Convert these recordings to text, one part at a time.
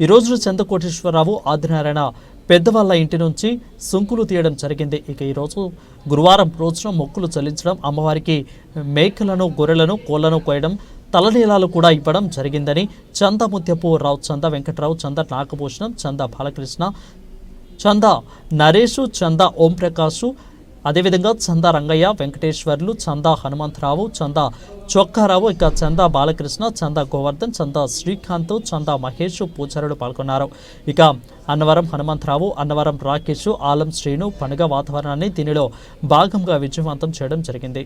ఈ రోజు చంద్రకోటేశ్వరరావు ఆదినారాయణ పెద్దవాళ్ళ ఇంటి నుంచి సుంకులు తీయడం జరిగింది. ఇక ఈరోజు గురువారం రోజున మొక్కులు చెల్లించడం అమ్మవారికి మేకలను గొర్రెలను కోళ్ళను కోయడం తలనీలాలు కూడా ఇవ్వడం జరిగిందని చంద ముత్యపు రావు చంద వెంకటరావు చంద నాగభూషణం చంద బాలకృష్ణ చంద నరేషు చంద ఓంప్రకాశు అదేవిధంగా చందా రంగయ్య వెంకటేశ్వర్లు చందా హనుమంతరావు చందా చొక్కారావు ఇక చందా బాలకృష్ణ చందా గోవర్ధన్ చందా శ్రీకాంత్ చందా మహేష్ పూజారులు పాల్గొన్నారు. ఇక అన్నవరం హనుమంతరావు అన్నవరం రాకేష్ ఆలం శ్రీను పండుగ వాతావరణాన్ని దీనిలో భాగంగా విజయవంతం చేయడం జరిగింది.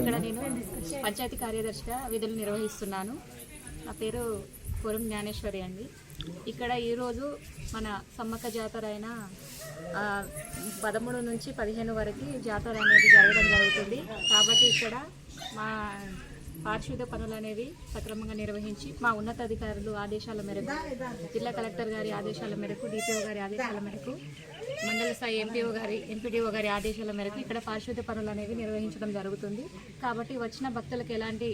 ఇక్కడ నేను పంచాయతీ కార్యదర్శిగా విధులు నిర్వహిస్తున్నాను. నా పేరు పురం జ్ఞానేశ్వరి అండి. ఇక్కడ ఈరోజు మన సమ్మక్క జాతర అయిన పదమూడు నుంచి పదిహేను వరకు జాతర అనేది జరగడం జరుగుతుంది. కాబట్టి ఇక్కడ మా పారిశుద్ధ్య పనులు అనేవి సక్రమంగా నిర్వహించి మా ఉన్నతాధికారులు ఆదేశాల మేరకు జిల్లా కలెక్టర్ గారి ఆదేశాల మేరకు డిపిఓ గారి ఆదేశాల మేరకు మండల స్థాయి ఎంపీఓ గారి ఎంపీడీఓ గారి ఆదేశాల మేరకు ఇక్కడ పారిశుద్ధ్య పనులు అనేవి నిర్వహించడం జరుగుతుంది. కాబట్టి వచ్చిన భక్తులకు ఎలాంటి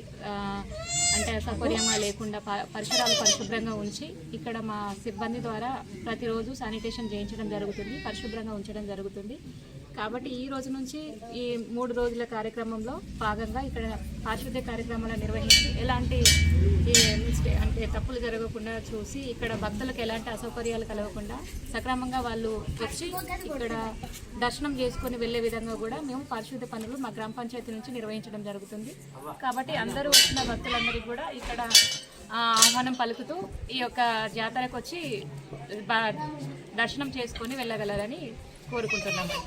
అంటే అసౌకర్యంగా లేకుండా పరిసరాలు పరిశుభ్రంగా ఉంచి ఇక్కడ మా సిబ్బంది ద్వారా ప్రతిరోజు శానిటేషన్ చేయించడం జరుగుతుంది పరిశుభ్రంగా ఉంచడం జరుగుతుంది. కాబట్టి ఈ రోజు నుంచి ఈ మూడు రోజుల కార్యక్రమంలో భాగంగా ఇక్కడ పారిశుద్ధ్య కార్యక్రమాలు నిర్వహించి ఎలాంటి అంటే తప్పులు జరగకుండా చూసి ఇక్కడ భక్తులకు ఎలాంటి అసౌకర్యాలు కలగకుండా సక్రమంగా వాళ్ళు వచ్చి ఇక్కడ దర్శనం చేసుకుని వెళ్ళే విధంగా కూడా మేము పారిశుద్ధ్య పనులు మా గ్రామ పంచాయతీ నుంచి నిర్వహించడం జరుగుతుంది. కాబట్టి అందరూ వచ్చిన భక్తులందరికీ కూడా ఇక్కడ ఆహ్వానం పలుకుతూ ఈ యొక్క జాతరకు వచ్చి దర్శనం చేసుకొని వెళ్ళగలరని కోరుకుంటున్నాము.